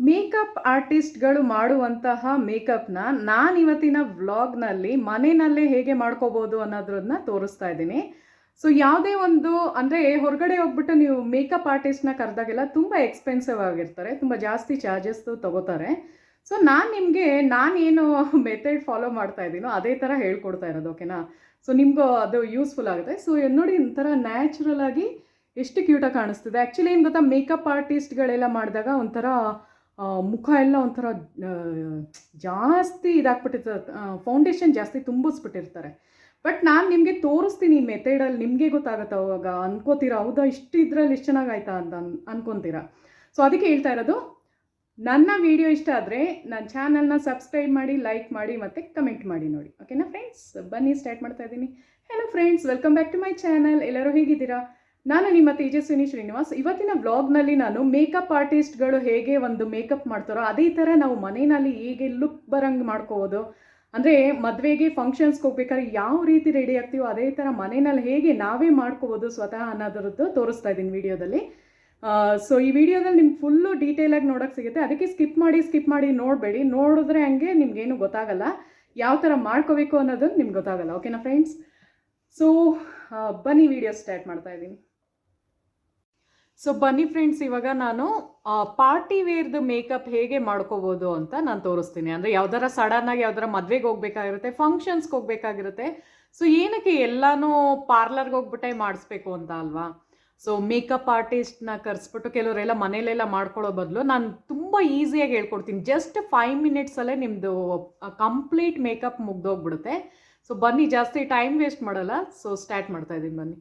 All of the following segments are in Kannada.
ಮೇಕಪ್ ಆರ್ಟಿಸ್ಟ್ಗಳು ಮಾಡುವಂತಹ ಮೇಕಪ್ನ ನಾನು ಇವತ್ತಿನ ವ್ಲಾಗ್ನಲ್ಲಿ ಮನೆಯಲ್ಲೇ ಹೇಗೆ ಮಾಡ್ಕೋಬೋದು ಅನ್ನೋದ್ರನ್ನ ತೋರಿಸ್ತಾ ಇದ್ದೀನಿ. ಸೊ, ಯಾವುದೇ ಒಂದು, ಅಂದರೆ ಹೊರಗಡೆ ಹೋಗ್ಬಿಟ್ಟು ನೀವು ಮೇಕಪ್ ಆರ್ಟಿಸ್ಟ್ನ ಕರೆದಾಗೆಲ್ಲ ತುಂಬ ಎಕ್ಸ್ಪೆನ್ಸಿವ್ ಆಗಿರ್ತಾರೆ, ತುಂಬ ಜಾಸ್ತಿ ಚಾರ್ಜಸ್ ತಗೋತಾರೆ. ಸೊ, ನಾನು ನಿಮಗೆ, ನಾನೇನು ಮೆಥಡ್ ಫಾಲೋ ಮಾಡ್ತಾ ಇದ್ದೀನೋ ಅದೇ ಥರ ಹೇಳ್ಕೊಡ್ತಾ ಇರೋದು, ಓಕೆನಾ? ಸೊ, ನಿಮಗೂ ಅದು ಯೂಸ್ಫುಲ್ ಆಗುತ್ತೆ. ಸೊ ನೋಡಿ ಒಂಥರ ನ್ಯಾಚುರಲ್ ಆಗಿ ಎಷ್ಟು ಕ್ಯೂಟಾಗಿ ಕಾಣಿಸ್ತಿದೆ. ಆ್ಯಕ್ಚುಲಿ ಏನು ಗೊತ್ತಾ, ಮೇಕಪ್ ಆರ್ಟಿಸ್ಟ್ಗಳೆಲ್ಲ ಮಾಡಿದಾಗ ಒಂಥರ ಮುಖ ಎಲ್ಲ ಒಂಥರ ಜಾಸ್ತಿ ಇದಾಗ್ಬಿಟ್ಟಿರ್ತದೆ ಫೌಂಡೇಶನ್ ಜಾಸ್ತಿ ತುಂಬಿಸ್ಬಿಟ್ಟಿರ್ತಾರೆ. ಬಟ್ ನಾನು ನಿಮಗೆ ತೋರಿಸ್ತೀನಿ ಈ ಮೆಥಡಲ್ಲಿ ನಿಮಗೆ ಗೊತ್ತಾಗುತ್ತೆ ಅವಾಗ. ಅನ್ಕೋತೀರಾ? ಹೌದಾ? ಇಷ್ಟು ಇದರಲ್ಲಿ ಎಷ್ಟು ಚೆನ್ನಾಗಿ ಆಯ್ತಾ ಅಂತ ಅನ್, ಅನ್ಕೊತೀರಾ? ಸೊ ಅದಕ್ಕೆ ಹೇಳ್ತಾ ಇರೋದು, ನನ್ನ ವಿಡಿಯೋ ಇಷ್ಟ ಆದರೆ ನನ್ನ ಚಾನಲ್ನ ಸಬ್ಸ್ಕ್ರೈಬ್ ಮಾಡಿ ಲೈಕ್ ಮಾಡಿ ಮತ್ತು ಕಮೆಂಟ್ ಮಾಡಿ ನೋಡಿ. ಓಕೆನಾ ಫ್ರೆಂಡ್ಸ್ ಬನ್ನಿ ಸ್ಟಾರ್ಟ್ ಮಾಡ್ತಾ ಇದ್ದೀನಿ. Hello friends welcome back to my channel ಎಲ್ಲರೂ ಹೇಗಿದ್ದೀರಾ? ನಾನು ನಿಮ್ಮ ತೇಜಸ್ವಿನಿ ಶ್ರೀನಿವಾಸ್. ಇವತ್ತಿನ ವ್ಲಾಗ್ನಲ್ಲಿ ನಾನು ಮೇಕಪ್ ಆರ್ಟಿಸ್ಟ್ಗಳು ಹೇಗೆ ಒಂದು ಮೇಕಪ್ ಮಾಡ್ತಾರೋ ಅದೇ ಥರ ನಾವು ಮನೆಯಲ್ಲಿ ಹೇಗೆ ಲುಕ್ ಬರಂಗೆ ಮಾಡ್ಕೋಬೋದು. ಅಂದರೆ ಮದುವೆಗೆ ಫಂಕ್ಷನ್ಸ್ಗೆ ಹೋಗ್ಬೇಕಾದ್ರೆ ಯಾವ ರೀತಿ ರೆಡಿ ಆಗ್ತೀವೋ ಅದೇ ಥರ ಮನೆಯಲ್ಲಿ ಹೇಗೆ ನಾವೇ ಮಾಡ್ಕೋಬೋದು ಸ್ವತಃ ಅನ್ನೋದ್ರದ್ದು ತೋರಿಸ್ತಾ ಇದ್ದೀನಿ ವಿಡಿಯೋದಲ್ಲಿ. ಸೊ ಈ ವಿಡಿಯೋದಲ್ಲಿ ನಿಮ್ಗೆ ಫುಲ್ಲು ಡೀಟೇಲಾಗಿ ನೋಡೋಕ್ಕೆ ಸಿಗುತ್ತೆ. ಅದಕ್ಕೆ ಸ್ಕಿಪ್ ಮಾಡಿ ಸ್ಕಿಪ್ ಮಾಡಿ ನೋಡಬೇಡಿ. ನೋಡಿದ್ರೆ ಹಂಗೆ ನಿಮ್ಗೇನು ಗೊತ್ತಾಗಲ್ಲ. ಯಾವ ಥರ ಮಾಡ್ಕೋಬೇಕು ಅನ್ನೋದು ನಿಮ್ಗೆ ಗೊತ್ತಾಗಲ್ಲ. ಓಕೆನಾ ಫ್ರೆಂಡ್ಸ್ ಸೊ ಬನ್ನಿ ವಿಡಿಯೋ ಸ್ಟಾರ್ಟ್ ಮಾಡ್ತಾ ಇದ್ದೀನಿ. ಸೊ ಬನ್ನಿ ಫ್ರೆಂಡ್ಸ್ ಇವಾಗ ನಾನು ಪಾರ್ಟಿ ವೇರ್ದು ಮೇಕಪ್ ಹೇಗೆ ಮಾಡ್ಕೋಬೋದು ಅಂತ ನಾನು ತೋರಿಸ್ತೀನಿ. ಅಂದರೆ ಯಾವ್ದಾರ ಸಡನ್ನಾಗಿ ಯಾವ್ದಾರ ಮದುವೆಗೆ ಹೋಗ್ಬೇಕಾಗಿರುತ್ತೆ ಫಂಕ್ಷನ್ಸ್ಗೆ ಹೋಗ್ಬೇಕಾಗಿರುತ್ತೆ. ಸೊ ಏನಕ್ಕೆ ಎಲ್ಲನೂ ಪಾರ್ಲರ್ಗೆ ಹೋಗ್ಬಿಟ್ಟೆ ಮಾಡಿಸ್ಬೇಕು ಅಂತ ಅಲ್ವಾ? ಸೊ ಮೇಕಪ್ ಆರ್ಟಿಸ್ಟ್ನ ಕರೆಸ್ಬಿಟ್ಟು ಕೆಲವರೆಲ್ಲ ಮನೇಲೆಲ್ಲ ಮಾಡ್ಕೊಳ್ಳೋ ಬದಲು ನಾನು ತುಂಬ ಈಸಿಯಾಗಿ ಹೇಳ್ಕೊಡ್ತೀನಿ. ಜಸ್ಟ್ ಫೈವ್ ಮಿನಿಟ್ಸಲ್ಲೇ ನಿಮ್ಮದು ಕಂಪ್ಲೀಟ್ ಮೇಕಪ್ ಮುಗ್ದೋಗ್ಬಿಡುತ್ತೆ. ಸೊ ಬನ್ನಿ ಜಾಸ್ತಿ ಟೈಮ್ ವೇಸ್ಟ್ ಮಾಡಲ್ಲ. ಸೊ ಸ್ಟಾರ್ಟ್ ಮಾಡ್ತಾ ಇದ್ದೀನಿ ಬನ್ನಿ.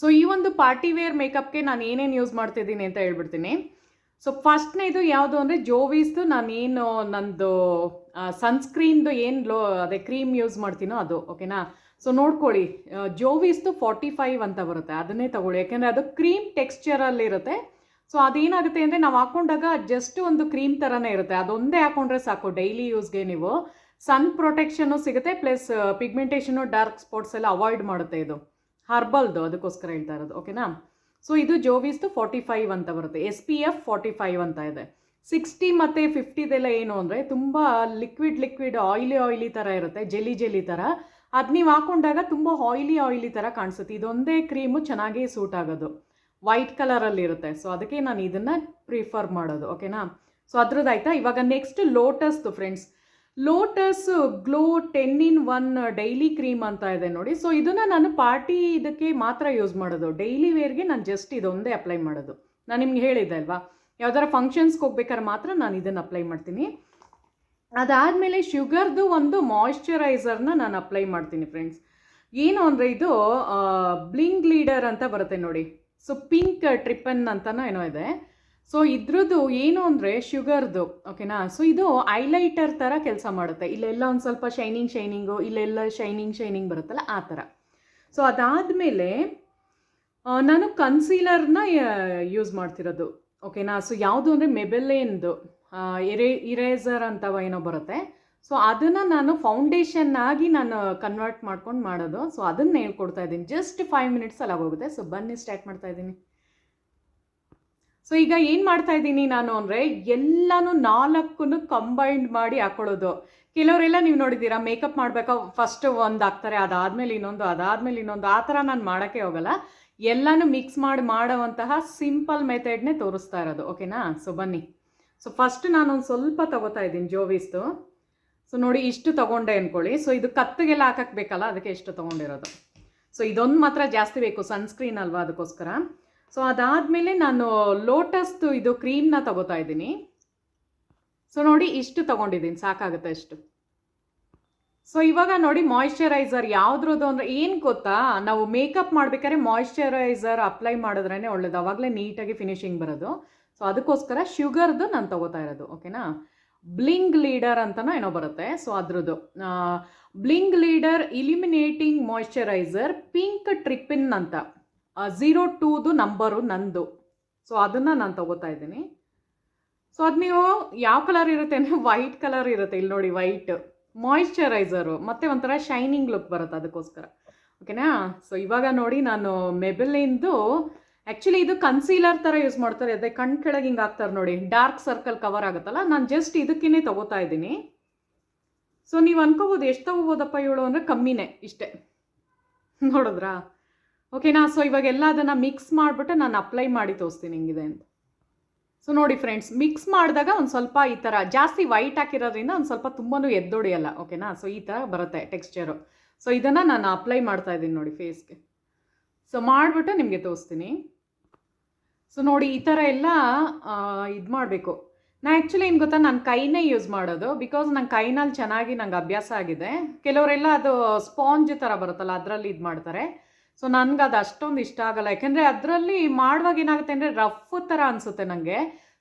ಸೊ ಈ ಒಂದು ಪಾರ್ಟಿ ವೇರ್ ಮೇಕಪ್ಗೆ ನಾನು ಏನೇನು ಯೂಸ್ ಮಾಡ್ತಿದ್ದೀನಿ ಅಂತ ಹೇಳ್ಬಿಡ್ತೀನಿ. ಸೊ ಫಸ್ಟ್ನೇದು ಯಾವುದು ಅಂದರೆ ಜೋವೀಸ್ದು ನಾನು ಏನು, ನಂದು ಸನ್ಸ್ಕ್ರೀನ್ದು ಏನು ಲೋ, ಅದೇ ಕ್ರೀಮ್ ಯೂಸ್ ಮಾಡ್ತೀನೋ ಅದು ಓಕೆನಾ ಸೊ ನೋಡ್ಕೊಳ್ಳಿ ಜೋವೀಸ್ದು ಫಾರ್ಟಿ ಫೈವ್ ಅಂತ ಬರುತ್ತೆ, ಅದನ್ನೇ ತಗೊಳ್ಳಿ. ಯಾಕೆಂದರೆ ಅದು ಕ್ರೀಮ್ ಟೆಕ್ಸ್ಚರಲ್ಲಿರುತ್ತೆ ಸೊ ಅದೇನಾಗುತ್ತೆ ಅಂದರೆ ನಾವು ಹಾಕೊಂಡಾಗ ಜಸ್ಟ್ ಒಂದು ಕ್ರೀಮ್ ಥರನೇ ಇರುತ್ತೆ. ಅದೊಂದೇ ಹಾಕೊಂಡ್ರೆ ಸಾಕು ಡೈಲಿ ಯೂಸ್ಗೆ ನೀವು. ಸನ್ ಪ್ರೊಟೆಕ್ಷನು ಸಿಗುತ್ತೆ ಪ್ಲಸ್ ಪಿಗ್ಮೆಂಟೇಷನು ಡಾರ್ಕ್ ಸ್ಪಾಟ್ಸ್ ಎಲ್ಲ ಅವಾಯ್ಡ್ ಮಾಡುತ್ತೆ ಇದು. ಹರ್ಬಲ್ದು ಅದಕ್ಕೋಸ್ಕರ ಹೇಳ್ತಾ ಇರೋದು ಓಕೆನಾ ಸೊ ಇದು ಜೋವಿಸ್ದು ಫಾರ್ಟಿ ಫೈವ್ ಅಂತ ಬರುತ್ತೆ. S P F forty five ಅಂತ ಇದೆ. ಸಿಕ್ಸ್ಟಿ ಮತ್ತು ಫಿಫ್ಟಿದೆಲ್ಲ ಏನು ಅಂದರೆ ತುಂಬ ಲಿಕ್ವಿಡ್ ಲಿಕ್ವಿಡ್ ಆಯಿಲಿ ಆಯಿಲಿ ಥರ ಇರುತ್ತೆ ಜೆಲಿ ಜೆಲಿ ಥರ ಅದು ನೀವು ಹಾಕೊಂಡಾಗ ತುಂಬ ಆಯಿಲಿ ಆಯಿಲಿ ಥರ ಕಾಣಿಸುತ್ತೆ. ಇದೊಂದೇ ಕ್ರೀಮು ಚೆನ್ನಾಗಿ ಸೂಟ್ ಆಗೋದು. ವೈಟ್ ಕಲರಲ್ಲಿ ಇರುತ್ತೆ. ಸೊ ಅದಕ್ಕೆ ನಾನು ಇದನ್ನು ಪ್ರಿಫರ್ ಮಾಡೋದು ಓಕೆನಾ ಸೊ ಅದ್ರದ್ದು ಆಯ್ತಾ? ಇವಾಗ next ಲೋಟಸ್ದು friends Lotus glow ten in one daily cream ಅಂತ ಇದೆ ನೋಡಿ. ಸೊ ಇದನ್ನು ನಾನು ಪಾರ್ಟಿ ಇದಕ್ಕೆ ಮಾತ್ರ ಯೂಸ್ ಮಾಡೋದು. ಡೈಲಿ ವೇರ್ಗೆ ನಾನು ಜಸ್ಟ್ ಇದೊಂದೇ ಅಪ್ಲೈ ಮಾಡೋದು. ನಾನು ನಿಮ್ಗೆ ಹೇಳಿದ್ದೆ ಅಲ್ವಾ? ಯಾವ್ದಾರ ಫಂಕ್ಷನ್ಸ್ಗೆ ಹೋಗ್ಬೇಕಾದ್ರೆ ಮಾತ್ರ ನಾನು ಇದನ್ನು ಅಪ್ಲೈ ಮಾಡ್ತೀನಿ. ಅದಾದಮೇಲೆ ಶುಗರ್ದು ಒಂದು ಮಾಯಿಶ್ಚರೈಸರ್ನ ನಾನು ಅಪ್ಲೈ ಮಾಡ್ತೀನಿ ಫ್ರೆಂಡ್ಸ್ ಏನು ಅಂದರೆ ಇದು ಬ್ಲಿಂಗ್ ಲೀಡರ್ ಅಂತ ಬರುತ್ತೆ ನೋಡಿ. ಸೊ ಪಿಂಕ್ ಟ್ರಿಪನ್ ಅಂತನೋ ಏನೋ ಇದೆ. ಸೊ ಇದ್ರದ್ದು ಏನು ಅಂದರೆ ಶುಗರ್ದು ಓಕೆನಾ ಸೊ ಇದು ಐಲೈಟರ್ ಥರ ಕೆಲಸ ಮಾಡುತ್ತೆ. ಇಲ್ಲೆಲ್ಲ ಒಂದು ಸ್ವಲ್ಪ ಶೈನಿಂಗ್ ಶೈನಿಂಗು ಇಲ್ಲೆಲ್ಲ ಶೈನಿಂಗ್ ಶೈನಿಂಗ್ ಬರುತ್ತಲ್ಲ, ಆ ಥರ ಸೊ ಅದಾದಮೇಲೆ ನಾನು ಕನ್ಸೀಲರ್ನ ಯೂಸ್ ಮಾಡ್ತಿರೋದು ಓಕೆನಾ ಸೊ ಯಾವುದು ಅಂದರೆ ಮೆಬೆಲೆಂದು ಇರೇ ಇರೇಸರ್ ಅಂತವ ಏನೋ ಬರುತ್ತೆ. ಸೊ ಅದನ್ನು ನಾನು ಫೌಂಡೇಶನ್ ಆಗಿ ನಾನು ಕನ್ವರ್ಟ್ ಮಾಡ್ಕೊಂಡು ಮಾಡೋದು. ಸೊ ಅದನ್ನು ಹೇಳ್ಕೊಡ್ತಾ ಇದ್ದೀನಿ. ಜಸ್ಟ್ ಫೈವ್ ಮಿನಿಟ್ಸಲ್ಲಿ ಆಗೋಗುತ್ತೆ. ಸೊ ಬನ್ನಿ ಸ್ಟಾರ್ಟ್ ಮಾಡ್ತಾ ಇದ್ದೀನಿ. ಸೊ ಈಗ ಏನು ಮಾಡ್ತಾ ಇದ್ದೀನಿ ನಾನು ಅಂದರೆ ಎಲ್ಲನೂ ನಾಲ್ಕನ್ನು ಕಂಬೈಂಡ್ ಮಾಡಿ ಹಾಕೊಳ್ಳೋದು. ಕೆಲವರೆಲ್ಲ ನೀವು ನೋಡಿದ್ದೀರಾ ಮೇಕಪ್ ಮಾಡಬೇಕಾ ಫಸ್ಟ್ ಒಂದು ಹಾಕ್ತಾರೆ, ಅದಾದಮೇಲೆ ಇನ್ನೊಂದು ಅದಾದಮೇಲೆ ಇನ್ನೊಂದು, ಆ ಥರ ನಾನು ಮಾಡೋಕ್ಕೆ ಹೋಗಲ್ಲ. ಎಲ್ಲನೂ ಮಿಕ್ಸ್ ಮಾಡಿ ಮಾಡುವಂತಹ ಸಿಂಪಲ್ ಮೆಥಡ್ನೇ ತೋರಿಸ್ತಾ ಇರೋದು. ಓಕೆನಾ ಸೊ ಬನ್ನಿ. ಸೊ ಫಸ್ಟ್ ನಾನೊಂದು ಸ್ವಲ್ಪ ತಗೋತಾ ಇದ್ದೀನಿ ಜೋವಿಸ್ದು ಸೊ ನೋಡಿ, ಇಷ್ಟು ತೊಗೊಂಡೆ ಅಂದ್ಕೊಳ್ಳಿ ಸೊ ಇದು ಕತ್ತಿಗೆಲ್ಲ ಹಾಕಕ್ಕೆ ಬೇಕಲ್ಲ, ಅದಕ್ಕೆ ಇಷ್ಟು ತೊಗೊಂಡಿರೋದು. ಸೊ ಇದೊಂದು ಮಾತ್ರ ಜಾಸ್ತಿ ಬೇಕು ಸನ್ಸ್ಕ್ರೀನ್ ಅಲ್ವಾ ಅದಕ್ಕೋಸ್ಕರ. ಸೊ ಅದಾದಮೇಲೆ ನಾನು ಲೋಟಸ್ದು ಇದು ಕ್ರೀಮ್ನ ತಗೋತಾ ಇದ್ದೀನಿ. ಸೊ ನೋಡಿ ಇಷ್ಟು ತೊಗೊಂಡಿದ್ದೀನಿ, ಸಾಕಾಗುತ್ತೆ ಅಷ್ಟು. ಸೊ ಇವಾಗ ನೋಡಿ ಮಾಯಿಶ್ಚರೈಸರ್ ಯಾವುದ್ರದ್ದು ಅಂದರೆ ಏನು ಗೊತ್ತಾ? ನಾವು ಮೇಕಪ್ ಮಾಡ್ಬೇಕಾದ್ರೆ ಮಾಯಿಶ್ಚರೈಸರ್ ಅಪ್ಲೈ ಮಾಡಿದ್ರೇ ಒಳ್ಳೇದು. ಅವಾಗಲೇ ನೀಟಾಗಿ ಫಿನಿಶಿಂಗ್ ಬರೋದು. ಸೊ ಅದಕ್ಕೋಸ್ಕರ ಶುಗರ್ದು ನಾನು ತಗೋತಾ ಇರೋದು, ಓಕೆನಾ? ಬ್ಲಿಂಗ್ ಲೀಡರ್ ಅಂತನೋ ಏನೋ ಬರುತ್ತೆ ಸೊ ಅದ್ರದ್ದು. Bling leader illuminating moisturiser pink ಟ್ರಿಪಿನ್ ಅಂತ. ಝೀರೋ ಟೂದು ನಂಬರು ನಂದು. ಸೊ ಅದನ್ನು ನಾನು ತಗೋತಾ ಇದ್ದೀನಿ. ಸೊ ಅದು ನೀವು ಯಾವ ಕಲರ್ ಇರುತ್ತೆ ಅಂದರೆ ವೈಟ್ ಕಲರ್ ಇರುತ್ತೆ. ಇಲ್ಲಿ ನೋಡಿ ವೈಟ್ ಮಾಯಿಶ್ಚರೈಸರು ಮತ್ತು ಒಂಥರ ಶೈನಿಂಗ್ ಲುಕ್ ಬರುತ್ತೆ ಅದಕ್ಕೋಸ್ಕರ. ಓಕೆನಾ ಸೊ ಇವಾಗ ನೋಡಿ ನಾನು ಮೆಬೆಲಿಂದು ಆ್ಯಕ್ಚುಲಿ ಇದು ಕನ್ಸೀಲರ್ ಥರ ಯೂಸ್ ಮಾಡ್ತಾರೆ. ಅದೇ ಕಣ್ ಕೆಳಗೆ ಹಿಂಗೆ ಹಾಕ್ತಾರೆ ನೋಡಿ. ಡಾರ್ಕ್ ಸರ್ಕಲ್ ಕವರ್ ಆಗುತ್ತಲ್ಲ? ನಾನು ಜಸ್ಟ್ ಇದಕ್ಕೇ ತೊಗೋತಾ ಇದ್ದೀನಿ. ಸೊ ನೀವು ಅನ್ಕೋಬೋದು, ಎಷ್ಟು ತೊಗೋಬೋದಪ್ಪ ಇವಳು ಅಂದರೆ ಕಮ್ಮಿನೇ ಇಷ್ಟೇ. ನೋಡಿದ್ರಾ? ಓಕೆನಾ ಸೊ ಇವಾಗೆಲ್ಲ ಅದನ್ನು ಮಿಕ್ಸ್ ಮಾಡಿಬಿಟ್ಟು ನಾನು ಅಪ್ಲೈ ಮಾಡಿ ತೋರಿಸ್ತೀನಿ ಹಿಂಗಿದೆ ಅಂತ. ಸೊ ನೋಡಿ ಫ್ರೆಂಡ್ಸ್ ಮಿಕ್ಸ್ ಮಾಡಿದಾಗ ಒಂದು ಸ್ವಲ್ಪ ಈ ಥರ ಜಾಸ್ತಿ ವೈಟ್ ಹಾಕಿರೋದ್ರಿಂದ ಒಂದು ಸ್ವಲ್ಪ ತುಂಬಾ ಎದ್ದೊಡಿಯಲ್ಲ ಓಕೆನಾ ಸೊ ಈ ಥರ ಬರುತ್ತೆ ಟೆಕ್ಸ್ಚರು ಸೊ ಇದನ್ನು ನಾನು ಅಪ್ಲೈ ಮಾಡ್ತಾ ಇದ್ದೀನಿ ನೋಡಿ ಫೇಸ್ಗೆ ಸೊ ಮಾಡಿಬಿಟ್ಟು ನಿಮಗೆ ತೋರಿಸ್ತೀನಿ. ಸೊ ನೋಡಿ ಈ ಥರ ಎಲ್ಲ ಇದು ಮಾಡಬೇಕು. ನಾ ಆ್ಯಕ್ಚುಲಿ ಏನು ಗೊತ್ತಾ, ನಾನು ಕೈನೇ ಯೂಸ್ ಮಾಡೋದು ಬಿಕಾಸ್ ನನ್ನ ಕೈನಲ್ಲಿ ಚೆನ್ನಾಗಿ ನಂಗೆ ಅಭ್ಯಾಸ ಆಗಿದೆ. ಕೆಲವರೆಲ್ಲ ಅದು ಸ್ಪಾಂಜ್ ಥರ ಬರುತ್ತಲ್ಲ, ಅದರಲ್ಲಿ ಇದು ಮಾಡ್ತಾರೆ. ಸೊ ನನಗೆ ಅದು ಅಷ್ಟೊಂದು ಇಷ್ಟ ಆಗಲ್ಲ. ಯಾಕೆಂದರೆ ಅದರಲ್ಲಿ ಮಾಡುವಾಗ ಏನಾಗುತ್ತೆ ಅಂದರೆ ರಫ್ ಥರ ಅನಿಸುತ್ತೆ ನನಗೆ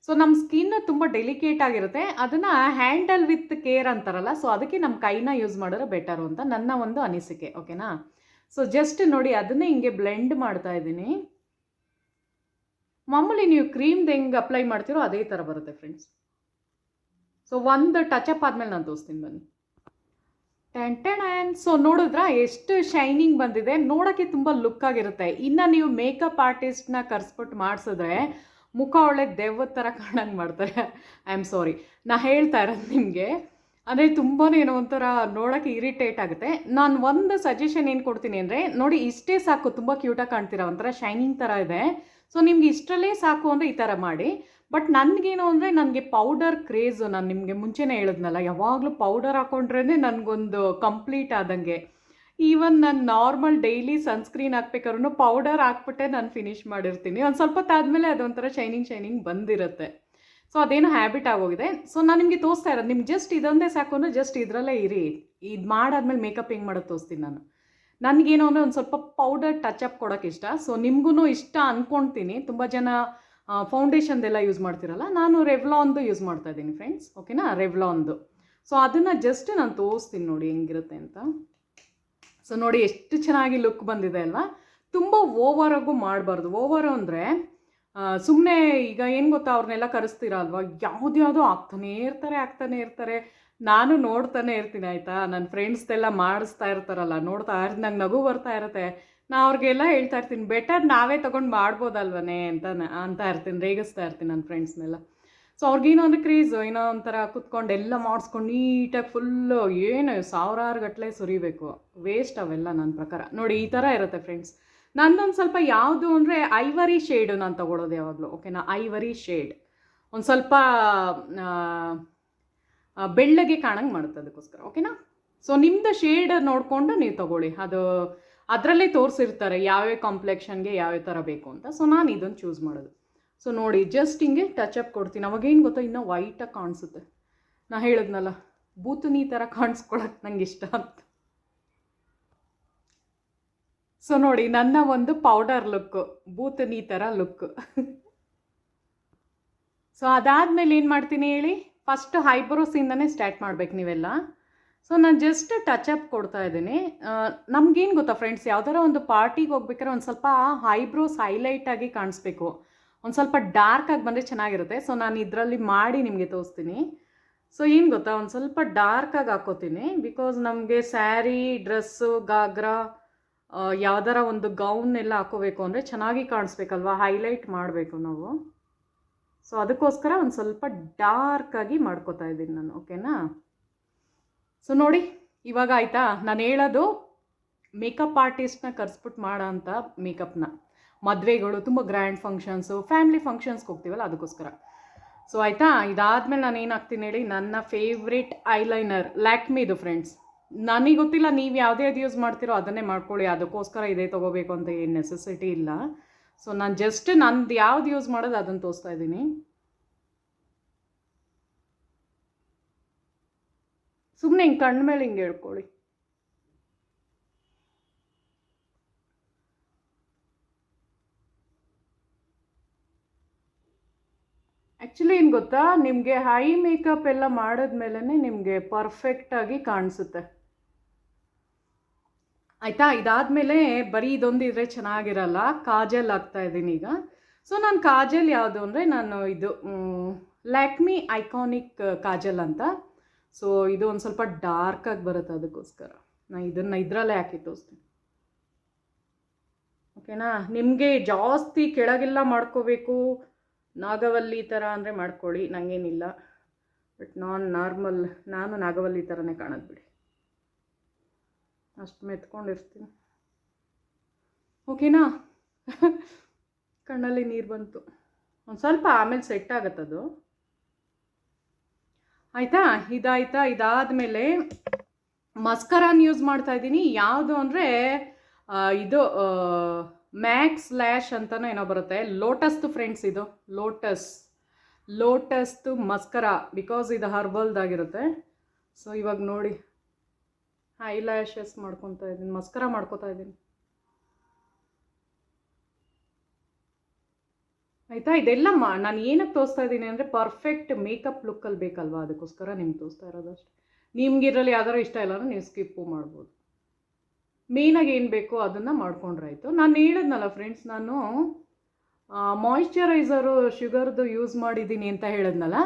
ಸೊ ನಮ್ಮ ಸ್ಕಿನ್ ತುಂಬ ಡೆಲಿಕೇಟ್ ಆಗಿರುತ್ತೆ. ಅದನ್ನು ಹ್ಯಾಂಡಲ್ ವಿತ್ ಕೇರ್ ಅಂತಾರಲ್ಲ, ಸೊ ಅದಕ್ಕೆ ನಮ್ಮ ಕೈನ ಯೂಸ್ ಮಾಡಿದ್ರೆ ಬೆಟರು ಅಂತ ನನ್ನ ಒಂದು ಅನಿಸಿಕೆ ಓಕೆನಾ ಸೊ ಜಸ್ಟ್ ನೋಡಿ, ಅದನ್ನೇ ಹಿಂಗೆ ಬ್ಲೆಂಡ್ ಮಾಡ್ತಾ ಇದ್ದೀನಿ. ಮಾಮೂಲಿ ನೀವು ಕ್ರೀಮ್ದು ಹೆಂಗೆ ಅಪ್ಲೈ ಮಾಡ್ತೀರೋ ಅದೇ ಥರ ಬರುತ್ತೆ ಫ್ರೆಂಡ್ಸ್ ಸೊ ಒಂದು ಟಚಪ್ ಆದಮೇಲೆ ನಾನು ತೋರಿಸ್ತೀನಿ ಬನ್ನಿ. ಟೆನ್ ಸೊ ನೋಡಿದ್ರಾ, ಎಷ್ಟು ಶೈನಿಂಗ್ ಬಂದಿದೆ. ನೋಡೋಕ್ಕೆ ತುಂಬ ಲುಕ್ ಆಗಿರುತ್ತೆ. ಇನ್ನು ನೀವು ಮೇಕಪ್ ಆರ್ಟಿಸ್ಟ್ನ ಕರ್ಸ್ಬಿಟ್ಟು ಮಾಡಿಸಿದ್ರೆ, ಮುಖ ಒಳ್ಳೆ ದೆವ್ವದ ಥರ ಕಾಣಂಗೆ ಮಾಡ್ತಾರೆ. ಐ ಆಮ್ ಸಾರಿ ನಾ ಹೇಳ್ತಾ ಇರೋದು ನಿಮಗೆ, ಅಂದರೆ ತುಂಬಾ ಏನೋ ಒಂಥರ ನೋಡೋಕ್ಕೆ ಇರಿಟೇಟ್ ಆಗುತ್ತೆ. ನಾನು ಒಂದು ಸಜೆಷನ್ ಏನು ಕೊಡ್ತೀನಿ ಅಂದರೆ, ನೋಡಿ, ಇಷ್ಟೇ ಸಾಕು, ತುಂಬ ಕ್ಯೂಟಾಗಿ ಕಾಣ್ತೀರ? ಒಂಥರ ಶೈನಿಂಗ್ ಥರ ಇದೆ. ಸೊ ನಿಮ್ಗೆ ಇಷ್ಟರಲ್ಲೇ ಸಾಕು ಅಂದರೆ ಈ ಥರ ಮಾಡಿ. ಬಟ್ ನನಗೇನು ಅಂದರೆ ನನಗೆ ಪೌಡರ್ ಕ್ರೇಜು ನಾನು ನಿಮಗೆ ಮುಂಚೆನೇ ಹೇಳಿದ್ನಲ್ಲ, ಯಾವಾಗಲೂ ಪೌಡರ್ ಹಾಕೊಂಡ್ರೇ ನನಗೊಂದು ಕಂಪ್ಲೀಟ್ ಆದಂಗೆ. ಈವನ್ ನಾನು ನಾರ್ಮಲ್ ಡೈಲಿ ಸನ್ಸ್ಕ್ರೀನ್ ಹಾಕ್ಬೇಕಾದ್ರೂ ಪೌಡರ್ ಹಾಕ್ಬಿಟ್ಟೆ ನಾನು ಫಿನಿಶ್ ಮಾಡಿರ್ತೀನಿ. ಒಂದು ಸ್ವಲ್ಪ ಹೊತ್ತಾದಮೇಲೆ ಅದೊಂಥರ ಶೈನಿಂಗ್ ಶೈನಿಂಗ್ ಬಂದಿರುತ್ತೆ. ಸೊ ಅದೇನೋ ಹ್ಯಾಬಿಟ್ ಆಗೋಗಿದೆ. ಸೊ ನಾನು ನಿಮಗೆ ತೋರಿಸ್ತಾ ಇರೋದು, ನಿಮ್ಗೆ ಜಸ್ಟ್ ಇದೊಂದೇ ಸಾಕು ಜಸ್ಟ್ ಇದರಲ್ಲೇ ಇರಿ. ಇದು ಮಾಡಾದ್ಮೇಲೆ ಮೇಕಪ್ ಹೆಂಗೆ ಮಾಡೋದು ತೋರಿಸ್ತೀನಿ ನಾನು. ನನಗೇನು ಅಂದರೆ ಒಂದು ಸ್ವಲ್ಪ ಪೌಡರ್ ಅಪ್ ಕೊಡೋಕ್ಕೆ ಇಷ್ಟ. ಸೊ ನಿಮಗೂ ಇಷ್ಟ ಅಂದ್ಕೊಳ್ತೀನಿ ತುಂಬ ಜನ ಫೌಂಡೇಶನ್ದೆಲ್ಲ ಯೂಸ್ ಮಾಡ್ತಿರಲ್ಲ, ನಾನು ರೆವ್ಲಾನ್ದು ಯೂಸ್ ಮಾಡ್ತಾ ಇದ್ದೀನಿ ಫ್ರೆಂಡ್ಸ್ ಓಕೆನಾ ರೆವ್ಲಾನ್ದು ಸೊ ಅದನ್ನು ಜಸ್ಟ್ ನಾನು ತೋರಿಸ್ತೀನಿ ನೋಡಿ ಹೆಂಗಿರುತ್ತೆ ಅಂತ. ಸೊ ನೋಡಿ ಎಷ್ಟು ಚೆನ್ನಾಗಿ ಲುಕ್ ಬಂದಿದೆ ಅಲ್ವಾ? ತುಂಬ ಓವರಾಗೂ ಮಾಡಬಾರ್ದು. ಓವರ್ ಅಂದರೆ ಸುಮ್ಮನೆ ಈಗ ಏನು ಗೊತ್ತಾ, ಅವ್ರನ್ನೆಲ್ಲ ಕರೆಸ್ತೀರ ಅಲ್ವಾ? ಯಾವುದ್ಯಾವುದೋ ಆಗ್ತಾನೇ ಇರ್ತಾರೆ, ಆಗ್ತಾನೆ ಇರ್ತಾರೆ. ನಾನು ನೋಡ್ತಾನೆ ಇರ್ತೀನಿ, ಆಯಿತಾ? ನನ್ನ ಫ್ರೆಂಡ್ಸ್ದೆಲ್ಲ ಮಾಡಿಸ್ತಾ ಇರ್ತಾರಲ್ಲ, ನೋಡ್ತಾ ನಂಗೆ ನಗು ಬರ್ತಾ ಇರುತ್ತೆ. ನಾ ಅವ್ರಿಗೆಲ್ಲ ಹೇಳ್ತಾ ಇರ್ತೀನಿ ಬೆಟರ್ ನಾವೇ ತೊಗೊಂಡು ಮಾಡ್ಬೋದಲ್ವನೇ ಅಂತ ಅಂತ ಇರ್ತೀನಿ, ರೇಗಿಸ್ತಾ ಇರ್ತೀನಿ ನನ್ನ ಫ್ರೆಂಡ್ಸ್ನೆಲ್ಲ ಸೊ ಅವ್ರಿಗೇನೋ ಒಂದು ಕ್ರೇಜು ಏನೋ ಒಂಥರ ಕುತ್ಕೊಂಡು ಎಲ್ಲ ಮಾಡಿಸ್ಕೊಂಡು ನೀಟಾಗಿ ಫುಲ್ಲು ಏನು ಸಾವಿರಾರು ಗಟ್ಟಲೆ ಸುರಿಬೇಕು ವೇಸ್ಟ್ ಅವೆಲ್ಲ ನನ್ನ ಪ್ರಕಾರ. ನೋಡಿ, ಈ ಥರ ಇರುತ್ತೆ ಫ್ರೆಂಡ್ಸ್ ನನ್ನೊಂದು ಸ್ವಲ್ಪ ಯಾವುದು ಅಂದರೆ ಐವರಿ ಶೇಡು ನಾನು ತೊಗೊಳೋದು ಯಾವಾಗಲೂ ಓಕೆನಾ ಐವರಿ ಶೇಡ್ ಒಂದು ಸ್ವಲ್ಪ ಬೆಳ್ಳಗೆ ಕಾಣಂಗೆ ಮಾಡುತ್ತೆ ಅದಕ್ಕೋಸ್ಕರ ಓಕೆನಾ ಸೊ ನಿಮ್ಮದು ಶೇಡ್ ನೋಡಿಕೊಂಡು ನೀವು ತಗೊಳ್ಳಿ, ಅದು ಅದರಲ್ಲೇ ತೋರಿಸಿರ್ತಾರೆ ಯಾವ್ಯಾವ ಕಾಂಪ್ಲೆಕ್ಷನ್ಗೆ ಯಾವ್ಯಾವ ಥರ ಬೇಕು ಅಂತ. ಸೊ ನಾನು ಇದನ್ನು ಚೂಸ್ ಮಾಡೋದು. ಸೊ ನೋಡಿ ಜಸ್ಟ್ ಹಿಂಗೆ ಅಪ್ ಕೊಡ್ತೀನಿ. ಅವಾಗೇನು ಗೊತ್ತಾ ಇನ್ನೂ ವೈಟಾಗಿ ಕಾಣಿಸುತ್ತೆ. ನಾ ಹೇಳಿದ್ನಲ್ಲ, ಬೂತುನಿ ಥರ ಕಾಣಿಸ್ಕೊಳಕ್ಕೆ ನಂಗೆ ಇಷ್ಟ ಅಂತ. ಸೊ ನೋಡಿ, ನನ್ನ ಒಂದು ಪೌಡರ್ ಲುಕ್ ಬೂತನಿ ಥರ ಲುಕ್ ಸೊ ಅದಾದಮೇಲೆ ಏನು ಮಾಡ್ತೀನಿ ಹೇಳಿ? ಫಸ್ಟ್ ಹೈಬ್ರೋಸಿಂದನೇ ಸ್ಟಾರ್ಟ್ ಮಾಡ್ಬೇಕು ನೀವೆಲ್ಲ. ಸೊ ನಾನು ಜಸ್ಟ್ ಅಪ್ ಕೊಡ್ತಾ ಇದ್ದೀನಿ. ನಮಗೇನು ಗೊತ್ತಾ ಫ್ರೆಂಡ್ಸ್ ಯಾವ್ದಾರ ಒಂದು ಪಾರ್ಟಿಗೆ ಹೋಗ್ಬೇಕಾದ್ರೆ ಒಂದು ಸ್ವಲ್ಪ ಐಬ್ರೋಸ್ ಹೈಲೈಟ್ ಆಗಿ ಕಾಣಿಸ್ಬೇಕು. ಒಂದು ಸ್ವಲ್ಪ ಡಾರ್ಕ್ ಆಗಿ ಬಂದರೆ ಚೆನ್ನಾಗಿರುತ್ತೆ. ಸೊ ನಾನು ಇದರಲ್ಲಿ ಮಾಡಿ ನಿಮಗೆ ತೋರಿಸ್ತೀನಿ. ಸೊ ಏನು ಗೊತ್ತಾ? ಒಂದು ಸ್ವಲ್ಪ ಡಾರ್ಕ್ ಆಗಿ ಹಾಕೋತೀನಿ. ಬಿಕಾಸ್ ನಮಗೆ ಸ್ಯಾರಿ ಡ್ರೆಸ್ಸು ಗಾಗ್ರಾ ಯಾವ್ದಾರ ಒಂದು ಗೌನ್ ಎಲ್ಲ ಹಾಕೋಬೇಕು ಅಂದರೆ ಚೆನ್ನಾಗಿ ಕಾಣಿಸ್ಬೇಕಲ್ವಾ? ಹೈಲೈಟ್ ಮಾಡಬೇಕು ನಾವು. ಸೊ ಅದಕ್ಕೋಸ್ಕರ ಒಂದು ಸ್ವಲ್ಪ ಡಾರ್ಕಾಗಿ ಮಾಡ್ಕೋತಾ ಇದ್ದೀನಿ ನಾನು ಓಕೆನಾ ಸೊ ನೋಡಿ, ಇವಾಗ ಆಯಿತಾ? ನಾನು ಹೇಳೋದು ಮೇಕಪ್ ಆರ್ಟಿಸ್ಟ್ನ ಕರ್ಸ್ಬಿಟ್ಟು ಮಾಡೋ ಅಂಥ ಮೇಕಪ್ನ ಮದುವೆಗಳು, ತುಂಬ ಗ್ರ್ಯಾಂಡ್ ಫಂಕ್ಷನ್ಸು ಫ್ಯಾಮಿಲಿ ಫಂಕ್ಷನ್ಸ್ಗೆ ಹೋಗ್ತೀವಲ್ಲ, ಅದಕ್ಕೋಸ್ಕರ. ಸೊ ಆಯಿತಾ? ಇದಾದಮೇಲೆ ನಾನು ಏನಾಗ್ತೀನಿ ಹೇಳಿ, ನನ್ನ ಫೇವ್ರೆಟ್ ಐಲೈನರ್ ಲ್ಯಾಕ್ಮಿದು ಫ್ರೆಂಡ್ಸ್ ನನಗೆ ಗೊತ್ತಿಲ್ಲ ನೀವು ಯಾವುದೇ ಅದು ಯೂಸ್ ಮಾಡ್ತೀರೋ, ಅದನ್ನೇ ಮಾಡ್ಕೊಳ್ಳಿ. ಅದಕ್ಕೋಸ್ಕರ ಇದೇ ತೊಗೋಬೇಕು ಅಂತ ಏನು ನೆಸೆಸಿಟಿ ಇಲ್ಲ. ಸೊ ನಾನು ಜಸ್ಟ್ ನಂದು ಯಾವ್ದು ಯೂಸ್ ಮಾಡೋದು ಅದನ್ನು ತೋರಿಸ್ತಾ ಇದ್ದೀನಿ. ಸುಮ್ಮನೆ ಹಿಂಗೆ ಕಣ್ಣ ಮೇಲೆ ಹಿಂಗೆ ಹೇಳ್ಕೊಳ್ಳಿ ಆ್ಯಕ್ಚುಲಿ ಏನು ಗೊತ್ತಾ? ನಿಮಗೆ ಹೈ ಮೇಕಪ್ ಎಲ್ಲ ಮಾಡಿದ್ಮೇಲೇ ನಿಮಗೆ ಪರ್ಫೆಕ್ಟಾಗಿ ಕಾಣಿಸುತ್ತೆ. ಆಯಿತಾ? ಇದಾದಮೇಲೆ ಬರೀ ಇದೊಂದು ಇದ್ರೆ ಚೆನ್ನಾಗಿರಲ್ಲ. ಕಾಜಲ್ ಆಗ್ತಾ ಇದ್ದೀನಿ ಈಗ. ಸೊ ನಾನು ಕಾಜಲ್ ಯಾವುದು ಅಂದರೆ ನಾನು ಇದು ಲ್ಯಾಕ್ಮಿ ಐಕಾನಿಕ್ ಕಾಜಲ್ ಅಂತ. ಸೊ ಇದು ಒಂದು ಸ್ವಲ್ಪ ಡಾರ್ಕಾಗಿ ಬರುತ್ತೆ ಅದಕ್ಕೋಸ್ಕರ. ನಾ ಇದನ್ನು ಇದರಲ್ಲೇ ಹಾಕಿ ತೋರಿಸ್ತೀನಿ. ಓಕೆನಾ ನಿಮಗೆ ಜಾಸ್ತಿ ಕೆಳಗೆಲ್ಲ ಮಾಡ್ಕೋಬೇಕು, ನಾಗವಲ್ಲಿ ಥರ ಅಂದರೆ ಮಾಡ್ಕೊಳ್ಳಿ ನನಗೇನಿಲ್ಲ ಬಟ್ ನಾನ್ ನಾರ್ಮಲ್ ನಾನು ನಾಗವಲ್ಲಿ ಥರನೇ ಕಾಣೋದು ಬಿಡಿ. ಅಷ್ಟು ಮೆತ್ಕೊಂಡಿರ್ತೀನಿ. ಓಕೆನಾ ಕಣ್ಣಲ್ಲಿ ನೀರು ಬಂತು. ಒಂದು ಸ್ವಲ್ಪ ಆಮೇಲೆ ಸೆಟ್ ಆಗುತ್ತದು. ಆಯಿತಾ? ಇದಾಯ್ತಾ? ಇದಾದಮೇಲೆ ಮಸ್ಕರಾನ್ ಯೂಸ್ ಮಾಡ್ತಾ ಇದ್ದೀನಿ. ಯಾವುದು ಅಂದರೆ ಇದು ಮ್ಯಾಕ್ಸ್ ಲ್ಯಾಶ್ ಅಂತಲೂ ಏನೋ ಬರುತ್ತೆ. ಲೋಟಸ್ದು ಫ್ರೆಂಡ್ಸ್ ಇದು. ಲೋಟಸ್. ಲೋಟಸ್ದು ಮಸ್ಕರ. ಬಿಕಾಸ್ ಇದು ಹರ್ಬಲ್ದಾಗಿರುತ್ತೆ. ಸೊ ಇವಾಗ ನೋಡಿ. ಐ ಲ್ಯಾಶಸ್ ಮಾಡ್ಕೊತಾ ಇದ್ದೀನಿ. ಮಸ್ಕರ ಮಾಡ್ಕೋತಾ ಇದ್ದೀನಿ. ಆಯಿತಾ? ಇದೆಲ್ಲ ಮಾ, ನಾನು ಏನಕ್ಕೆ ತೋರಿಸ್ತಾ ಇದ್ದೀನಿ ಅಂದರೆ ಪರ್ಫೆಕ್ಟ್ ಮೇಕಪ್ ಲುಕ್ಕಲ್ಲಿ ಬೇಕಲ್ವಾ? ಅದಕ್ಕೋಸ್ಕರ ನಿಮ್ಗೆ ತೋರಿಸ್ತಾ ಇರೋದು ಅಷ್ಟೇ ನಿಮ್ಗೆ ಇದರಲ್ಲಿ ಯಾವ್ದಾರು ಇಷ್ಟ ಇಲ್ಲ ಅಂದ್ರೆ ನೀವು ಸ್ಕಿಪ್ಪು ಮಾಡ್ಬೋದು. ಮೇಯ್ನಾಗಿ ಏನು ಬೇಕೋ ಅದನ್ನು ಮಾಡ್ಕೊಂಡ್ರಾಯ್ತು ನಾನು ಹೇಳಿದ್ನಲ್ಲ ಫ್ರೆಂಡ್ಸ್ ನಾನು ಮಾಯಿಶ್ಚರೈಸರು ಶುಗರ್ದು ಯೂಸ್ ಮಾಡಿದ್ದೀನಿ ಅಂತ ಹೇಳಿದ್ನಲ್ಲ?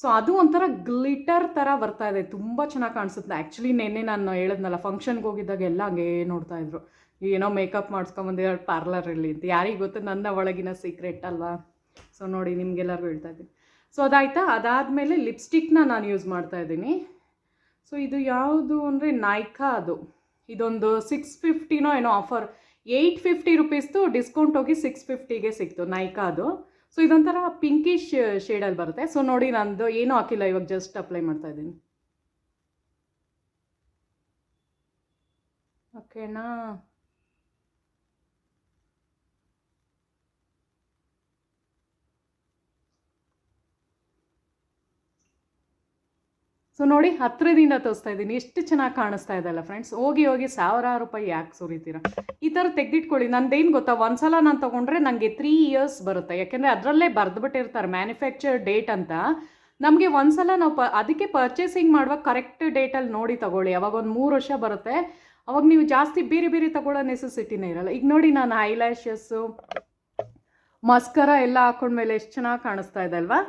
ಸೊ ಅದು ಒಂಥರ ಗ್ಲಿಟರ್ ಥರ ಬರ್ತಾ ಇದೆ. ತುಂಬ ಚೆನ್ನಾಗಿ ಕಾಣಿಸುತ್ತೆ. ಆ್ಯಕ್ಚುಲಿ ನೆನ್ನೆ ನಾನು ಹೇಳಿದ್ನಲ್ಲ ಫಂಕ್ಷನ್ಗೆ ಹೋಗಿದ್ದಾಗ ಎಲ್ಲ ಹಂಗೆ ನೋಡ್ತಾ ಇದ್ರು. ಏನೋ ಮೇಕಪ್ ಮಾಡಿಸ್ಕೊಂಬಂದಿರೋ ಪಾರ್ಲರಲ್ಲಿ ಅಂತ. ಯಾರಿಗೆ ಗೊತ್ತು? ನನ್ನ ಒಳಗಿನ ಸೀಕ್ರೆಟ್ ಅಲ್ವಾ? ಸೊ ನೋಡಿ ನಿಮಗೆಲ್ಲರಿಗೂ ಹೇಳ್ತಾ ಇದ್ದೀನಿ. ಸೊ ಅದಾಯ್ತಾ? ಅದಾದಮೇಲೆ ಲಿಪ್ಸ್ಟಿಕ್ನ ನಾನು ಯೂಸ್ ಮಾಡ್ತಾ ಇದ್ದೀನಿ. ಸೊ ಇದು ಯಾವುದು ಅಂದರೆ ನಾಯ್ಕಾ ಅದು. ಇದೊಂದು ಸಿಕ್ಸ್ ಫಿಫ್ಟಿನೋ ಏನೋ ಆಫರ್ ಏಯ್ಟ್ ಫಿಫ್ಟಿ ರುಪೀಸ್ದು ಡಿಸ್ಕೌಂಟ್ ಹೋಗಿ ಸಿಕ್ಸ್ ಫಿಫ್ಟಿಗೆ ಸಿಕ್ತು ನೈಕಾ ಅದು. ಸೊ ಇದೊಂಥರ ಪಿಂಕಿಶ್ ಶೇಡಲ್ಲಿ ಬರುತ್ತೆ. ಸೊ ನೋಡಿ ನಂದು ಏನೂ ಹಾಕಿಲ್ಲ, ಇವಾಗ ಜಸ್ಟ್ ಅಪ್ಲೈ ಮಾಡ್ತಾ ಇದ್ದೀನಿ. ಓಕೆನಾ ಸೊ ನೋಡಿ ಹತ್ತಿರದಿಂದ ತೋರಿಸ್ತಾ ಇದ್ದೀನಿ. ಎಷ್ಟು ಚೆನ್ನಾಗಿ ಕಾಣಿಸ್ತಾ ಇದೆ ಅಲ್ಲ ಫ್ರೆಂಡ್ಸ್ ಹೋಗಿ ಹೋಗಿ ಸಾವಿರಾರು ರೂಪಾಯಿ ಯಾಕೆ ಸುರಿತೀರ? ಈ ಥರ ತೆಗೆದಿಟ್ಕೊಳ್ಳಿ. ನಂದೇನು ಗೊತ್ತಾ? ಒಂದ್ಸಲ ನಾನು ತೊಗೊಂಡ್ರೆ ನನಗೆ ತ್ರೀ ಇಯರ್ಸ್ ಬರುತ್ತೆ. ಯಾಕೆಂದರೆ ಅದರಲ್ಲೇ ಬರೆದ್ಬಿಟ್ಟಿರ್ತಾರೆ ಮ್ಯಾನುಫ್ಯಾಕ್ಚರ್ ಡೇಟ್ ಅಂತ. ನಮಗೆ ಒಂದ್ಸಲ ನಾವು ಪ ಅದಕ್ಕೆ ಪರ್ಚೇಸಿಂಗ್ ಮಾಡುವಾಗ ಕರೆಕ್ಟ್ ಡೇಟಲ್ಲಿ ನೋಡಿ ತಗೊಳ್ಳಿ. ಅವಾಗ ಒಂದು ಮೂರು ವರ್ಷ ಬರುತ್ತೆ. ಅವಾಗ ನೀವು ಜಾಸ್ತಿ ಬೇರೆ ಬೇರೆ ತಗೊಳ್ಳೋ ನೆಸೆಸಿಟಿನೇ ಇರಲ್ಲ. ಈಗ ನೋಡಿ, ನಾನು ಐಲ್ಯಾಶಸ್ಸು ಮಸ್ಕರ ಎಲ್ಲ ಹಾಕೊಂಡ್ಮೇಲೆ ಎಷ್ಟು ಚೆನ್ನಾಗಿ ಕಾಣಿಸ್ತಾ ಇದೆ ಅಲ್ವಾ?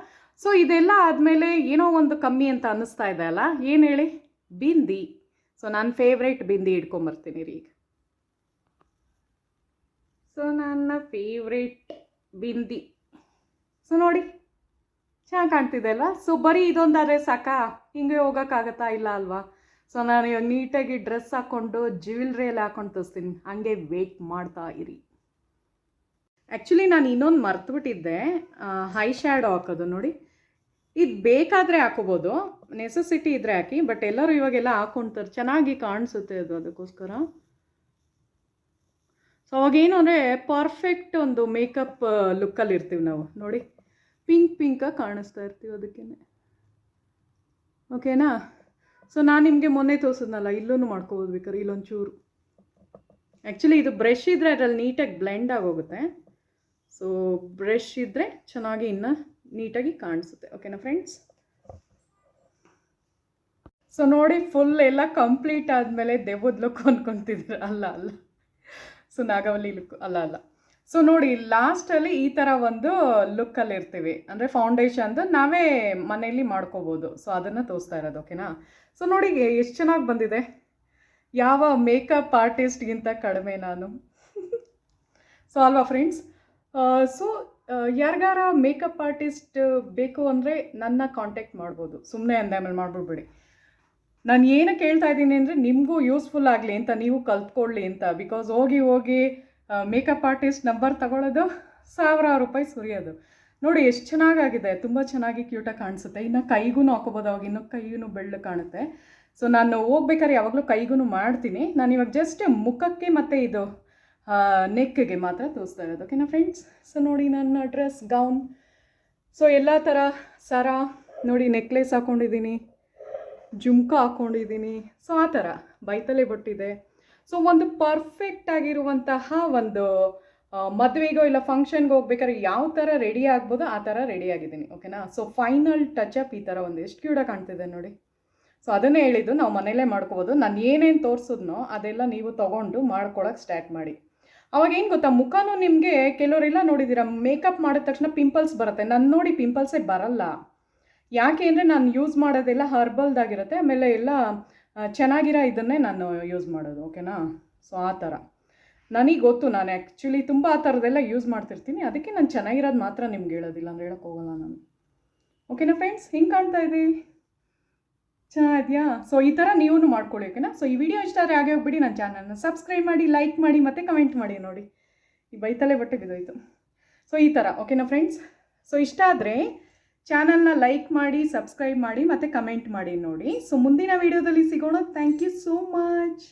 ಸೊ ಇದೆಲ್ಲ ಆದಮೇಲೆ ಏನೋ ಒಂದು ಕಮ್ಮಿ ಅಂತ ಅನ್ನಿಸ್ತಾ ಇದೆ ಅಲ್ಲ? ಏನು ಹೇಳಿ? ಬಿಂದಿ. ಸೊ ನನ್ನ ಫೇವ್ರೇಟ್ ಬಿಂದಿ ಇಟ್ಕೊಂಬರ್ತೀನಿ ರೀ ಈಗ. ಸೊ ನನ್ನ ಫೇವ್ರೇಟ್ ಬಿಂದಿ. ಸೊ ನೋಡಿ, ಚೆನ್ನಾಗಿ ಕಾಣ್ತಿದೆ ಅಲ್ಲ? ಸೊ ಬರೀ ಇದೊಂದಾದರೆ ಸಾಕಾ? ಹಿಂಗೆ ಹೋಗೋಕ್ಕಾಗತ್ತಾ? ಇಲ್ಲ ಅಲ್ವಾ? ಸೊ ನಾನು ಇವಾಗ ನೀಟಾಗಿ ಡ್ರೆಸ್ ಹಾಕ್ಕೊಂಡು ಜ್ಯುವೆಲ್ರಿಯಲ್ಲಿ ಹಾಕೊಂಡು ತೋರಿಸ್ತೀನಿ. ಹಂಗೆ ವೇಟ್ ಮಾಡ್ತಾ ಇರಿ. ಆ್ಯಕ್ಚುಲಿ ನಾನು ಇನ್ನೊಂದು ಮರ್ತುಬಿಟ್ಟಿದ್ದೆ. ಹೈ ಶ್ಯಾಡೋ ಹಾಕೋದು, ನೋಡಿ. ಇದು ಬೇಕಾದರೆ ಹಾಕೋಬೋದು. ನೆಸೆಸಿಟಿ ಇದ್ದರೆ ಹಾಕಿ ಬಟ್ ಎಲ್ಲರೂ ಇವಾಗೆಲ್ಲ ಹಾಕ್ಕೊಂತಾರೆ ಚೆನ್ನಾಗಿ ಕಾಣಿಸುತ್ತೆ ಅದು ಅದಕ್ಕೋಸ್ಕರ. ಸೊ ಅವಾಗೇನು ಅಂದರೆ ಪರ್ಫೆಕ್ಟ್ ಒಂದು ಮೇಕಪ್ ಲುಕ್ಕಲ್ಲಿ ಇರ್ತೀವಿ ನಾವು. ನೋಡಿ ಪಿಂಕ್ ಪಿಂಕಾಗಿ ಕಾಣಿಸ್ತಾ ಇರ್ತೀವಿ ಅದಕ್ಕೇ ಓಕೆನಾ ಸೊ ನಾನು ನಿಮಗೆ ಮೊನ್ನೆ ತೋರಿಸಿದ್ನಲ್ಲ ಇಲ್ಲೂ ಮಾಡ್ಕೋಬೋದು ಬೇಕಾದ್ರೆ ಇಲ್ಲೊಂದು ಚೂರು ಆ್ಯಕ್ಚುಲಿ ಇದು ಬ್ರಷ್ ಇದ್ದರೆ ಅದರಲ್ಲಿ ನೀಟಾಗಿ ಬ್ಲೆಂಡ್ ಆಗೋಗುತ್ತೆ. ಸೊ ಬ್ರಷ್ ಇದ್ದರೆ ಚೆನ್ನಾಗಿ ಇನ್ನು ನೀಟಾಗಿ ಕಾಣಿಸುತ್ತೆ. ಓಕೆನಾ ಫ್ರೆಂಡ್ಸ್ ಸೊ ನೋಡಿ ಫುಲ್ ಎಲ್ಲ ಕಂಪ್ಲೀಟ್ ಆದಮೇಲೆ ದೆವ್ವದ ಲುಕ್ ಅಂದ್ಕೊತಿದ್ರು ಅಲ್ಲ ಅಲ್ಲ. ಸೊ ನಾಗವಲ್ಲಿ ಲುಕ್ ಅಲ್ಲ ಅಲ್ಲ. ಸೊ ನೋಡಿ ಲಾಸ್ಟಲ್ಲಿ ಈ ಥರ ಒಂದು ಲುಕ್ಕಲ್ಲಿ ಇರ್ತೀವಿ. ಅಂದರೆ ಫೌಂಡೇಶನ್ದು ನಾವೇ ಮನೆಯಲ್ಲಿ ಮಾಡ್ಕೋಬೋದು. ಸೊ ಅದನ್ನು ತೋರಿಸ್ತಾ ಇರೋದು ಓಕೆನಾ ಸೊ ನೋಡಿ ಎಷ್ಟು ಚೆನ್ನಾಗಿ ಬಂದಿದೆ. ಯಾವ ಮೇಕಪ್ ಆರ್ಟಿಸ್ಟ್ಗಿಂತ ಕಡಿಮೆ ನಾನು. ಸೊ ಅಲ್ವಾ ಫ್ರೆಂಡ್ಸ್ ಸೊ ಯಾರಿಗಾರ ಮೇಕಪ್ ಆರ್ಟಿಸ್ಟ್ ಬೇಕು ಅಂದರೆ ನನ್ನ ಕಾಂಟ್ಯಾಕ್ಟ್ ಮಾಡ್ಬೋದು. ಸುಮ್ಮನೆ ಅಂದ, ಆಮೇಲೆ ಮಾಡ್ಬಿಡ್ಬೇಡಿ. ನಾನು ಏನಕ್ಕೆ ಹೇಳ್ತಾ ಇದ್ದೀನಿ ಅಂದರೆ ನಿಮಗೂ ಯೂಸ್ಫುಲ್ ಆಗಲಿ ಅಂತ, ನೀವು ಕಲ್ತ್ಕೊಳ್ಳಿ ಅಂತ. ಬಿಕಾಸ್ ಹೋಗಿ ಹೋಗಿ ಮೇಕಪ್ ಆರ್ಟಿಸ್ಟ್ ನಂಬರ್ ತಗೊಳ್ಳೋದು ಸಾವಿರಾರು ರೂಪಾಯಿ ಸುರಿಯೋದು. ನೋಡಿ, ಎಷ್ಟು ಚೆನ್ನಾಗಾಗಿದೆ. ತುಂಬ ಚೆನ್ನಾಗಿ ಕ್ಯೂಟಾಗಿ ಕಾಣಿಸುತ್ತೆ. ಇನ್ನು ಕೈಗೂ ಹಾಕೋಬೋದು ಅವಾಗ ಇನ್ನು ಕೈಗೂ ಬೆಳ್ಳು ಕಾಣುತ್ತೆ. ಸೊ ನಾನು ಹೋಗ್ಬೇಕಾದ್ರೆ ಯಾವಾಗಲೂ ಕೈಗೂ ಮಾಡ್ತೀನಿ. ನಾನು ಇವಾಗ ಜಸ್ಟ್ ಮುಖಕ್ಕೆ ಮತ್ತು ಇದು ನೆಕ್ಗೆ ಮಾತ್ರ ತೋರಿಸ್ತಾ ಇರೋದು. ಓಕೆನಾ ಫ್ರೆಂಡ್ಸ್ ಸೊ ನೋಡಿ ನನ್ನ ಡ್ರೆಸ್ ಗೌನ್ ಸೊ ಎಲ್ಲ ಥರ ಸರ, ನೋಡಿ ನೆಕ್ಲೆಸ್ ಹಾಕ್ಕೊಂಡಿದ್ದೀನಿ ಜುಮ್ಕ ಹಾಕ್ಕೊಂಡಿದ್ದೀನಿ ಸೊ ಆ ಥರ ಬೈತಲೆ ಬಟ್ಟಿದೆ. ಸೊ ಒಂದು ಪರ್ಫೆಕ್ಟ್ ಆಗಿರುವಂತಹ ಒಂದು ಮದುವೆಗೋ ಇಲ್ಲ ಫಂಕ್ಷನ್ಗೆ ಹೋಗ್ಬೇಕಾದ್ರೆ ಯಾವ ಥರ ರೆಡಿ ಆಗ್ಬೋದು ಆ ಥರ ರೆಡಿ ಆಗಿದ್ದೀನಿ. ಓಕೆನಾ ಸೊ ಫೈನಲ್ ಟಚ್ ಅಪ್ ಈ ಥರ ಒಂದು ಎಷ್ಟು ಕ್ಯೂಡ ಕಾಣ್ತಿದೆ ನೋಡಿ. ಸೊ ಅದನ್ನೇ ಹೇಳಿದ್ದು, ನಾವು ಮನೇಲೇ ಮಾಡ್ಕೋಬೋದು. ನಾನು ಏನೇನು ತೋರಿಸಿದ್ನೋ ಅದೆಲ್ಲ ನೀವು ತೊಗೊಂಡು ಮಾಡ್ಕೊಳಕ್ಕೆ ಸ್ಟಾರ್ಟ್ ಮಾಡಿ. ಅವಾಗ ಏನು ಗೊತ್ತಾ, ಮುಖನೂ ನಿಮಗೆ ಕೆಲವರೆಲ್ಲ ನೋಡಿದ್ದೀರಾ ಮೇಕಪ್ ಮಾಡಿದ ತಕ್ಷಣ ಪಿಂಪಲ್ಸ್ ಬರುತ್ತೆ. ನಾನು ನೋಡಿ ಪಿಂಪಲ್ಸೇ ಬರಲ್ಲ. ಯಾಕೆ ಅಂದರೆ ನಾನು ಯೂಸ್ ಮಾಡೋದೆಲ್ಲ ಹರ್ಬಲ್ದಾಗಿರುತ್ತೆ ಆಮೇಲೆ ಎಲ್ಲ ಚೆನ್ನಾಗಿರೋ ಇದನ್ನೇ ನಾನು ಯೂಸ್ ಮಾಡೋದು ಓಕೆನಾ ಸೊ ಆ ಥರ. ನನಗೆ ಗೊತ್ತು, ನಾನು ಆ್ಯಕ್ಚುಲಿ ತುಂಬ ಆ ಥರದ್ದೆಲ್ಲ ಯೂಸ್ ಮಾಡ್ತಿರ್ತೀನಿ. ಅದಕ್ಕೆ ನಾನು ಚೆನ್ನಾಗಿರೋದು ಮಾತ್ರ ನಿಮ್ಗೆ ಹೇಳೋದಿಲ್ಲ ಅಂದ್ರೆ ಹೇಳೋಕ್ಕೆ ಹೋಗಲ್ಲ ನಾನು. ಓಕೆನಾ ಫ್ರೆಂಡ್ಸ್ ಹಿಂಗೆ ಕಾಣ್ತಾ ಇದೆ? ಚೆನ್ನಾಗಿದೆಯಾ? ಸೊ ಈ ಥರ ನೀವು ಮಾಡ್ಕೊಳ್ಳಿ ಓಕೆನಾ ಸೊ ಈ ವಿಡಿಯೋ ಇಷ್ಟ ಆದರೆ ಹಾಗೆ ಹೋಗ್ಬಿಡಿ ನನ್ನ ಚಾನಲ್ನ ಸಬ್ಸ್ಕ್ರೈಬ್ ಮಾಡಿ ಲೈಕ್ ಮಾಡಿ, ಮತ್ತು ಕಮೆಂಟ್ ಮಾಡಿ ನೋಡಿ. ಈ ಬೈತಲೆ ಬಟ್ಟೆ ಬಿದ್ದೋಯ್ತು. ಸೊ ಈ ಥರ ಓಕೆನಾ ಫ್ರೆಂಡ್ಸ್ ಸೊ ಇಷ್ಟ ಆದರೆ ಚಾನಲ್ನ ಲೈಕ್ ಮಾಡಿ ಸಬ್ಸ್ಕ್ರೈಬ್ ಮಾಡಿ, ಮತ್ತು ಕಮೆಂಟ್ ಮಾಡಿ ನೋಡಿ. ಸೊ ಮುಂದಿನ ವಿಡಿಯೋದಲ್ಲಿ ಸಿಗೋಣ. Thank you so much